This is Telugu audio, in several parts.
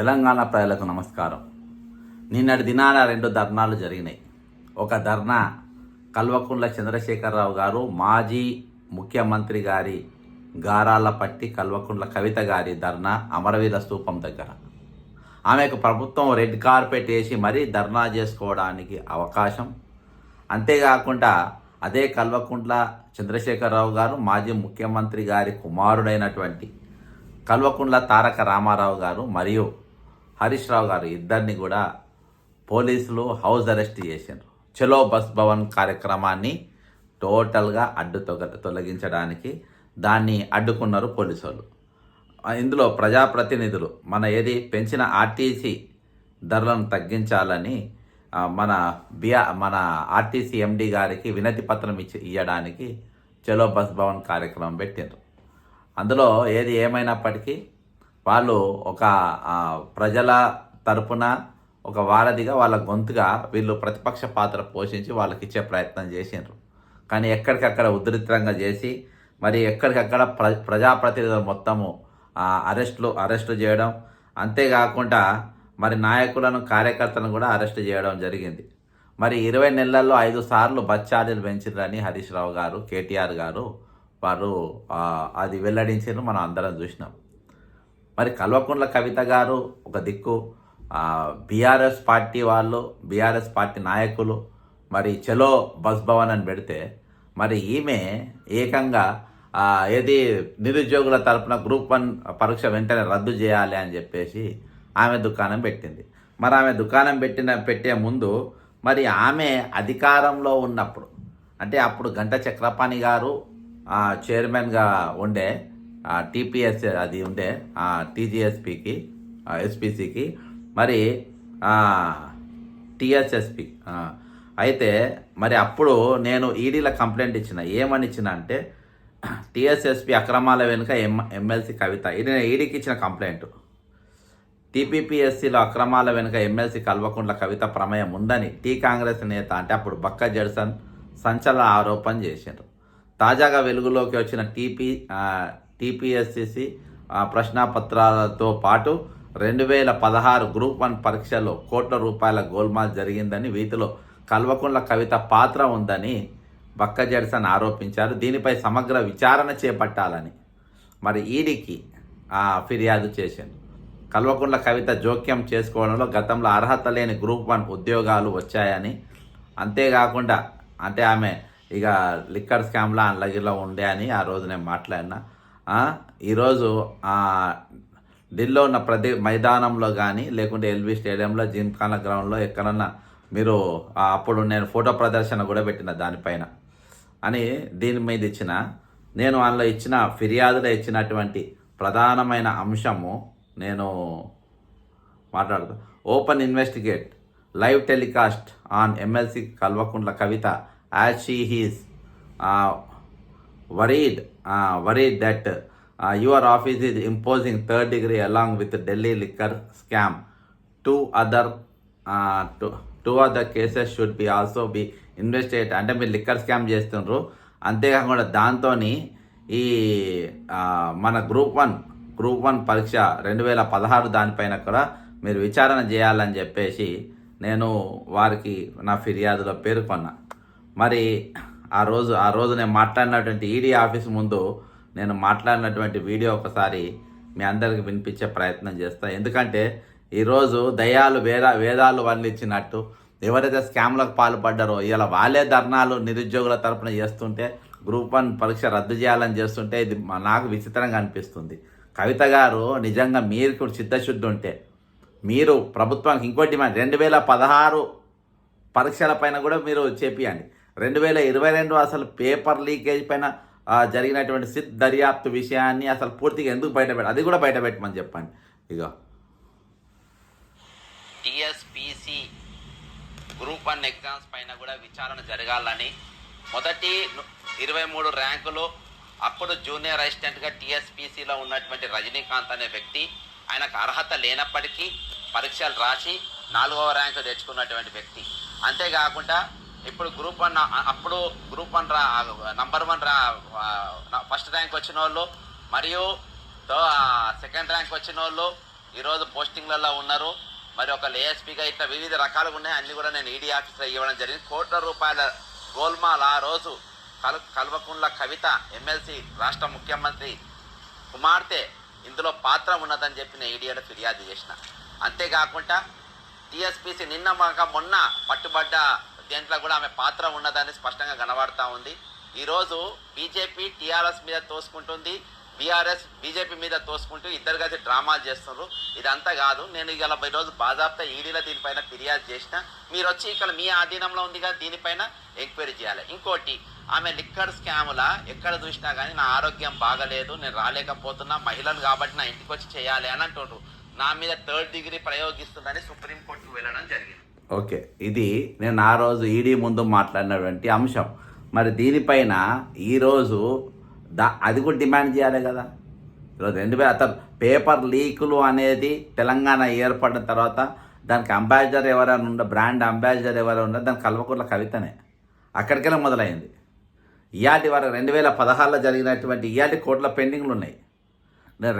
తెలంగాణ ప్రజలకు నమస్కారం. నిన్నటి దినాన రెండు ధర్నాలు జరిగినాయి. ఒక ధర్నా కల్వకుంట్ల చంద్రశేఖరరావు గారు మాజీ ముఖ్యమంత్రి గారి గారాలపట్టి కల్వకుంట్ల కవిత గారి ధర్నా అమరవీర స్తూపం దగ్గర. ఆమెకు ప్రభుత్వం రెడ్ కార్పెట్ వేసి మరీ ధర్నా చేసుకోవడానికి అవకాశం. అంతేకాకుండా అదే కల్వకుంట్ల చంద్రశేఖరరావు గారు మాజీ ముఖ్యమంత్రి గారి కుమారుడైనటువంటి కల్వకుంట్ల తారక రామారావు గారు మరియు హరీష్ రావు గారు ఇద్దరిని కూడా పోలీసులు హౌస్ అరెస్ట్ చేశారు చలో బస్ భవన్ కార్యక్రమాన్ని టోటల్గా అడ్డు తొగ తొలగించడానికి దాన్ని అడ్డుకున్నారు పోలీసు వాళ్ళు ఇందులో ప్రజాప్రతినిధులు మన ఏది పెంచిన ఆర్టీసీ ధరలను తగ్గించాలని మన బిఆ మన ఆర్టీసీ ఎండి గారికి వినతి పత్రం ఇచ్చి ఇవ్వడానికి చలో బస్ భవన్ కార్యక్రమం పెట్టారు అందులో ఏది ఏమైనప్పటికీ వాళ్ళు ఒక ప్రజల తరపున ఒక వారధిగా వాళ్ళ గొంతుగా వీళ్ళు ప్రతిపక్ష పాత్ర పోషించి వాళ్ళకి ఇచ్చే ప్రయత్నం చేసిండ్రు. కానీ ఎక్కడికక్కడ ఉధృతంగా చేసి మరి ఎక్కడికక్కడ ప్ర ప్రజాప్రతినిధులు మొత్తము అరెస్టులు అరెస్టు చేయడం అంతేకాకుండా మరి నాయకులను కార్యకర్తలను కూడా అరెస్ట్ చేయడం జరిగింది. మరి ఇరవై నెలల్లో ఐదు సార్లు బస్ ఛార్జీలు పెంచారని హరీష్ రావు గారు కేటీఆర్ గారు వారు అది వెల్లడించారు మనం అందరం చూసినాం. మరి కల్వకుంట్ల కవిత గారు ఒక దిక్కు బీఆర్ఎస్ పార్టీ వాళ్ళు బీఆర్ఎస్ పార్టీ నాయకులు మరి చలో బస్ భవన్ అని పెడితే మరి ఈమె ఏకంగా ఏది నిరుద్యోగుల తరపున గ్రూప్ వన్ పరీక్ష వెంటనే రద్దు చేయాలి అని చెప్పేసి ఆమె దుకాణం పెట్టింది. మరి ఆమె దుకాణం పెట్టిన పెట్టే ముందు మరి ఆమె అధికారంలో ఉన్నప్పుడు అంటే అప్పుడు గంట చక్రపాణి గారు చైర్మన్గా ఉండే టీపీఎస్ అది ఉండే టీజీఎస్పికి ఎస్పిసికి మరి టీఎస్ఎస్పి అయితే మరి అప్పుడు నేను ఈడీల కంప్లైంట్ ఇచ్చిన. ఏమని ఇచ్చిన అంటే టీఎస్ఎస్పి అక్రమాల వెనుక ఎం ఎమ్మెల్సీ కవిత ఇది నేను ఈడీకి ఇచ్చిన కంప్లైంట్. టీపీపీఎస్సీలో అక్రమాల వెనుక ఎమ్మెల్సీ కల్వకుంట్ల కవిత ప్రమేయం ఉందని టీ కాంగ్రెస్ నేత అంటే అప్పుడు బక్క జడ్సన్ సంచలన ఆరోపణ చేశారు తాజాగా వెలుగులోకి వచ్చిన టీపీ టీపీఎస్సిసి ప్రశ్నాపత్రాలతో పాటు రెండు వేల పదహారు గ్రూప్ వన్ పరీక్షలో కోట్ల రూపాయల గోల్మాల్ జరిగిందని వీటిలో కల్వకుండ్ల కవిత పాత్ర ఉందని బక్క జడ్సన్ ఆరోపించారు. దీనిపై సమగ్ర విచారణ చేపట్టాలని. మరి ఈడీకి ఫిర్యాదు చేశాను కల్వకుండ్ల కవిత జోక్యం చేసుకోవడంలో గతంలో అర్హత లేని గ్రూప్ వన్ ఉద్యోగాలు వచ్చాయని అంతేకాకుండా అంటే ఆమె ఇక లిక్కర్ స్కామ్లో అండ్లగిరిలో ఉండే అని ఆ రోజు నేను మాట్లాడినా. ఈరోజు ఢిల్లీలో ఉన్న ప్రతి మైదానంలో కానీ లేకుంటే ఎల్బీ స్టేడియంలో జిమ్ఖానా గ్రౌండ్లో ఎక్కడన్నా మీరు అప్పుడు నేను ఫోటో ప్రదర్శన కూడా పెట్టిన దానిపైన. అని దీని మీద ఇచ్చిన నేను అందులో ఇచ్చిన ఫిర్యాదులో ఇచ్చినటువంటి ప్రధానమైన అంశము నేను మాట్లాడుతా. Open investigate live telecast on MLC Kalvakuntla Kavitha as she he's worried worry that your office is imposing third degree along with Delhi liquor scam two other two other cases should be also be investigate అంటే మీరు లిక్కర్ స్కామ్ చేస్తుండ్రు. అంతేకాకుండా దాంతో ఈ మన గ్రూప్ వన్ గ్రూప్ వన్ పరీక్ష రెండు వేల పదహారు దానిపైన కూడా మీరు విచారణ చేయాలని చెప్పేసి నేను వారికి నా ఫిర్యాదులో పేర్కొన్నా. మరి ఆ రోజు ఆ రోజు నేను మాట్లాడినటువంటి ఈడీ ఆఫీస్ ముందు నేను మాట్లాడినటువంటి వీడియో ఒకసారి మీ అందరికి వినిపించే ప్రయత్నం చేస్తాను ఎందుకంటే ఈరోజు దయాలు వేద వేదాలు వర్ణించినట్టు ఎవరైతే స్కామ్లకు పాల్పడ్డారో ఇలా వాళ్ళే ధర్నాలు నిరుద్యోగుల తరపున చేస్తుంటే గ్రూప్ వన్ పరీక్ష రద్దు చేయాలని చేస్తుంటే ఇది నాకు విచిత్రంగా అనిపిస్తుంది. కవిత గారు నిజంగా మీరు కూడా చిత్తశుద్ధి ఉంటే మీరు ప్రభుత్వానికి ఇంకోటి రెండు వేల పదహారు పరీక్షల పైన కూడా మీరు చేపియండి. రెండు వేల ఇరవై రెండు అసలు పేపర్ లీకేజ్ పైన జరిగినటువంటి సిద్ దర్యాప్తు విషయాన్ని అసలు పూర్తిగా ఎందుకు బయటపెట్ట అది కూడా బయటపెట్టమని చెప్పండి. ఇక టిఎస్పిసి గ్రూప్ వన్ ఎగ్జామ్స్ పైన కూడా విచారణ జరగాలని మొదటి ఇరవై మూడు ర్యాంకులు అప్పుడు జూనియర్ అసిస్టెంట్గా టీఎస్పీసీలో ఉన్నటువంటి రజనీకాంత్ అనే వ్యక్తి ఆయనకు అర్హత లేనప్పటికీ పరీక్షలు రాసి నాలుగవ ర్యాంకు తెచ్చుకున్నటువంటి వ్యక్తి. అంతేకాకుండా ఇప్పుడు గ్రూప్ వన్ అప్పుడు గ్రూప్ వన్ రా నంబర్ వన్ రా ఫస్ట్ ర్యాంక్ వచ్చిన వాళ్ళు మరియు సెకండ్ ర్యాంక్ వచ్చిన వాళ్ళు ఈరోజు పోస్టింగ్లలో ఉన్నారు. మరి ఒక ఏఎస్పీగా ఇట్లా వివిధ రకాలుగా ఉన్నాయి. అన్ని కూడా నేను ఈడీ ఆఫీసర్ ఇవ్వడం జరిగింది. కోట్ల రూపాయల గోల్మాల్ ఆ రోజు కల్ కల్వకుండ్ల కవిత ఎమ్మెల్సీ రాష్ట్ర ముఖ్యమంత్రి కుమార్తె ఇందులో పాత్ర ఉన్నదని చెప్పి నేను ఈడీలో ఫిర్యాదు చేసిన. అంతేకాకుండా టీఎస్పీసీ నిన్న మాక మొన్న పట్టుబడ్డ దేంట్లో కూడా ఆమె పాత్ర ఉన్నదని స్పష్టంగా కనబడతా ఉంది. ఈరోజు బీజేపీ టీఆర్ఎస్ మీద తోసుకుంటుంది. బీఆర్ఎస్ బీజేపీ మీద తోసుకుంటూ ఇద్దరు కలిసి డ్రామాలు చేస్తున్నారు. ఇదంతా కాదు నేను ఇలా ఈరోజు బాజాబ్తా ఈడీలో దీనిపైన ఫిర్యాదు చేసిన. మీరు వచ్చి ఇక్కడ మీ ఆధీనంలో ఉంది కదా దీనిపైన ఎంక్వైరీ చేయాలి. ఇంకోటి ఆమె లిక్కర్ స్కాముల ఎక్కడ చూసినా కానీ నా ఆరోగ్యం బాగలేదు నేను రాలేకపోతున్నా మహిళలు కాబట్టి నా ఇంటికి వచ్చి చేయాలి అని అంటుండ్రు. నా మీద థర్డ్ డిగ్రీ ప్రయోగిస్తుందని సుప్రీంకోర్టుకు వెళ్ళడం జరిగింది. ఓకే. ఇది నేను ఆ రోజు ఈడీ ముందు మాట్లాడినటువంటి అంశం. మరి దీనిపైన ఈరోజు దా అది కూడా డిమాండ్ చేయాలి కదా? ఈరోజు రెండు వేల అతను పేపర్ లీకులు అనేది తెలంగాణ ఏర్పడిన తర్వాత దానికి అంబాసిడర్ ఎవరైనా ఉండ బ్రాండ్ అంబాసిడర్ ఎవరైనా ఉండ దాని కల్వకుర్ల కవితనే. అక్కడికెళ్ళి మొదలైంది. ఇయాటి వరకు రెండు వేల పదహారులో జరిగినటువంటి ఇయాటి కోట్ల పెండింగ్లు ఉన్నాయి.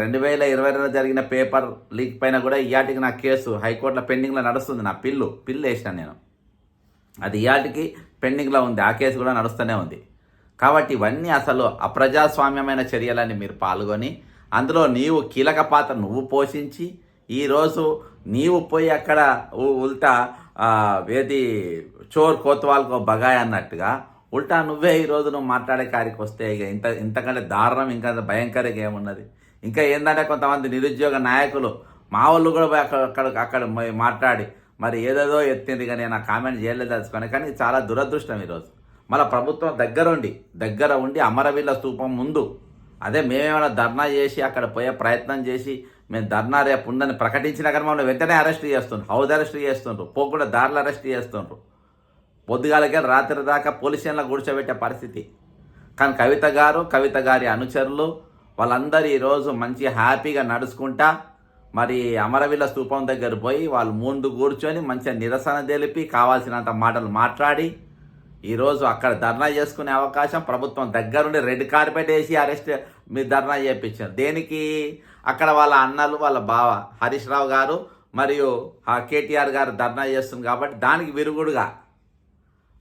రెండు వేల ఇరవై రెండులో జరిగిన పేపర్ లీక్ పైన కూడా ఇయాటికి నా కేసు హైకోర్టులో పెండింగ్లో నడుస్తుంది. నా పిల్లు పిల్లు వేసిన నేను. అది ఇయాటికి పెండింగ్లో ఉంది. ఆ కేసు కూడా నడుస్తూనే ఉంది. కాబట్టి ఇవన్నీ అసలు అప్రజాస్వామ్యమైన చర్యలని మీరు పాల్గొని అందులో నీవు కీలక పాత్ర నువ్వు పోషించి ఈరోజు నీవు పోయి అక్కడ ఉల్టా వేది చోర్ కోత్వాల్కో బగాయ్ అన్నట్టుగా ఉల్టా నువ్వే ఈరోజు నువ్వు మాట్లాడే కారికి వస్తే ఇక ఇంత ఇంతకంటే దారుణం ఇంకా భయంకరంగా ఏమున్నది? ఇంకా ఏంటంటే కొంతమంది నిరుద్యోగ నాయకులు మా వాళ్ళు కూడా పోయి అక్కడ అక్కడ అక్కడ మాట్లాడి మరి ఏదేదో ఎత్తింది కానీ నా కామెంట్ చేయలేదు తెలుసుకొని కానీ చాలా దురదృష్టం ఈరోజు. మళ్ళీ ప్రభుత్వం దగ్గర ఉండి దగ్గర ఉండి అమరవీళ్ళ స్తూపం ముందు అదే మేమేమైనా ధర్నా చేసి అక్కడ పోయే ప్రయత్నం చేసి మేము ధర్నా రేపు ఉందని ప్రకటించినా కానీ మమ్మల్ని వెంటనే అరెస్ట్ చేస్తుండ్రు. హౌస్ అరెస్ట్ చేస్తుండ్రు. పోకుండా దారులు అరెస్ట్ చేస్తుండ్రు. పొద్దుగాలకే రాత్రి దాకా పోలీస్ స్టేషన్లో కూర్చోబెట్టే పరిస్థితి. కానీ కవిత గారు కవిత గారి అనుచరులు వాళ్ళందరూ ఈరోజు మంచి హ్యాపీగా నడుచుకుంటా మరి అమరవీల స్తూపం దగ్గర పోయి వాళ్ళు ముందు కూర్చొని మంచిగా నిరసన తెలిపి కావాల్సినంత మాటలు మాట్లాడి ఈరోజు అక్కడ ధర్నా చేసుకునే అవకాశం ప్రభుత్వం దగ్గరుండి రెడ్ కార్పెట్ వేసి అరెస్ట్ మీరు ధర్నా చేయించారు దేనికి? అక్కడ వాళ్ళ అన్నలు వాళ్ళ బావ హరీష్ రావు గారు మరియు ఆ కేటీఆర్ గారు ధర్నా చేస్తుంది కాబట్టి దానికి విరుగుడుగా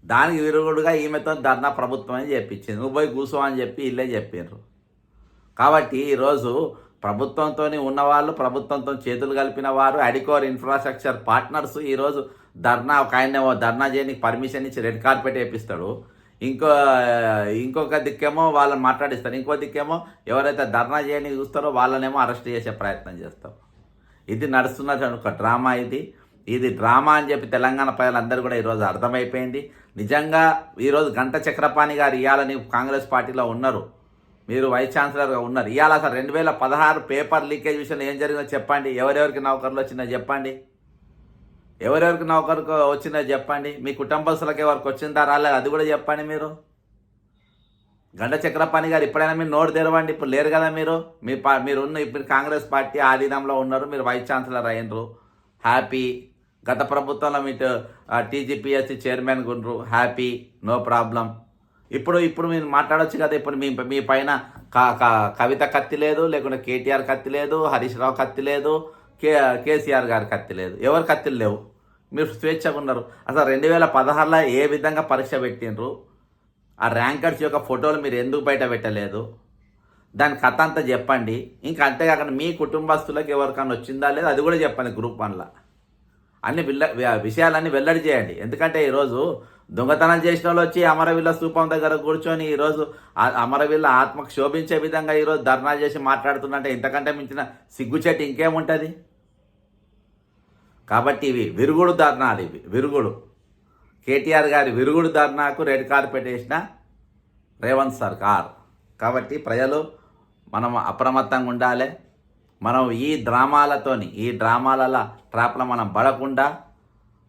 దానికి విరుగుడుగా ఈమెతో ధర్నా ప్రభుత్వం అని చెప్పించింది. నువ్వు పోయి కూర్చో అని చెప్పి ఇల్లే చెప్పిండ్రు కాబట్టి ఈరోజు ప్రభుత్వంతో ఉన్నవాళ్ళు ప్రభుత్వంతో చేతులు కలిపిన వారు అడికోర్ ఇన్ఫ్రాస్ట్రక్చర్ పార్ట్నర్స్ ఈరోజు ధర్నా ఒక ఆయన ధర్నా చేయడానికి పర్మిషన్ ఇచ్చి రెడ్ కార్పెట్ వేపిస్తాడు. ఇంకో ఇంకొక దిక్కేమో వాళ్ళని మాట్లాడిస్తారు. ఇంకో దిక్కేమో ఎవరైతే ధర్నా చేయడానికి చూస్తారో వాళ్ళనేమో అరెస్ట్ చేసే ప్రయత్నం చేస్తాం ఇది నడుస్తున్నటువంటి ఒక డ్రామా ఇది. ఇది డ్రామా అని చెప్పి తెలంగాణ ప్రజలందరూ కూడా ఈరోజు అర్థమైపోయింది. నిజంగా ఈరోజు గంట చక్రపాణి గారు ఇవ్వాలని కాంగ్రెస్ పార్టీలో ఉన్నారు. మీరు వైస్ ఛాన్సలర్గా ఉన్నారు. ఇవాళ అసలు రెండు వేల పదహారు పేపర్ లీకేజ్ విషయంలో ఏం జరిగిందో చెప్పండి. ఎవరెవరికి నౌకర్లు వచ్చిందో చెప్పండి. ఎవరెవరికి నౌకరుకు వచ్చిందో చెప్పండి. మీ కుటుంబస్తులకు ఎవరికి వచ్చిందా రాలేదు? అది కూడా చెప్పండి మీరు. గండ చక్రపాణి గారు ఎప్పుడైనా మీరు నోటు తెరవండి. ఇప్పుడు లేరు కదా మీరు. మీ పా మీరు ఉన్న ఇప్పుడు కాంగ్రెస్ పార్టీ ఆధీనంలో ఉన్నారు. మీరు వైస్ ఛాన్సలర్ అయినరు. హ్యాపీ. గత ప్రభుత్వంలో మీరు TGPSC chairman Gundru. Happy. No problem. ఇప్పుడు ఇప్పుడు మీరు మాట్లాడొచ్చు కదా ఇప్పుడు మీ మీ పైన కవిత కత్తి లేదు లేకుంటే కేటీఆర్ కత్తి లేదు హరీష్ రావు కత్తి లేదు కే కేసీఆర్ గారి కత్తి లేదు. ఎవరి కత్తిలు లేవు? మీరు స్వేచ్ఛగా ఉన్నారు. అసలు రెండు వేల పదహారులో ఏ విధంగా పరీక్ష పెట్టిండ్రు? ఆ ర్యాంకర్స్ యొక్క ఫోటోలు మీరు ఎందుకు బయట పెట్టలేదు? దాని కథ అంతా చెప్పండి. ఇంకా అంతేకాకుండా మీ కుటుంబస్తులకు ఎవరికైనా వచ్చిందా లేదా అది కూడా చెప్పండి గ్రూప్ వన్లో. అన్ని విల్ల విషయాలన్నీ వెల్లడి చేయండి. ఎందుకంటే ఈరోజు దొంగతనం చేసిన వాళ్ళు వచ్చి అమరవీళ్ళ స్తూపం దగ్గర కూర్చొని ఈరోజు అమరవిల్ల అమరవీళ్ళ ఆత్మకు శోభించే విధంగా ఈరోజు ధర్నా చేసి మాట్లాడుతుందంటే ఇంతకంటే మించిన సిగ్గుచెట్టు ఇంకేముంటుంది? కాబట్టి ఇవి విరుగుడు ధర్నాలు ఇవి. విరుగుడు. కేటీఆర్ గారి విరుగుడు ధర్నాకు రెడ్ కార్పెట్ వేసిన రేవంత్ సర్కార్. కాబట్టి ప్రజలు మనం అప్రమత్తంగా ఉండాలి. మనం ఈ డ్రామాలతోని ఈ డ్రామాల ట్రాప్లో మనం పడకుండా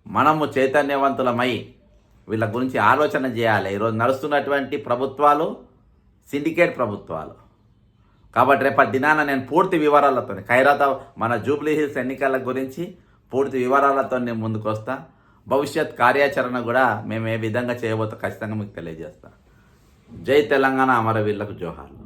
మనము చైతన్యవంతులమై వీళ్ళ గురించి ఆలోచన చేయాలి. ఈరోజు నడుస్తున్నటువంటి ప్రభుత్వాలు సిండికేట్ ప్రభుత్వాలు. కాబట్టి రేపటి దినాన నేను పూర్తి వివరాలతో ఖైరాత మన జూబ్లీ హిల్స్ ఎన్నికల గురించి పూర్తి వివరాలతో నేను ముందుకు వస్తా. భవిష్యత్ కార్యాచరణ కూడా మేము ఏ విధంగా చేయబోతో ఖచ్చితంగా మీకు తెలియజేస్తా. జై తెలంగాణ అమరవీరులకు జోహార్లు.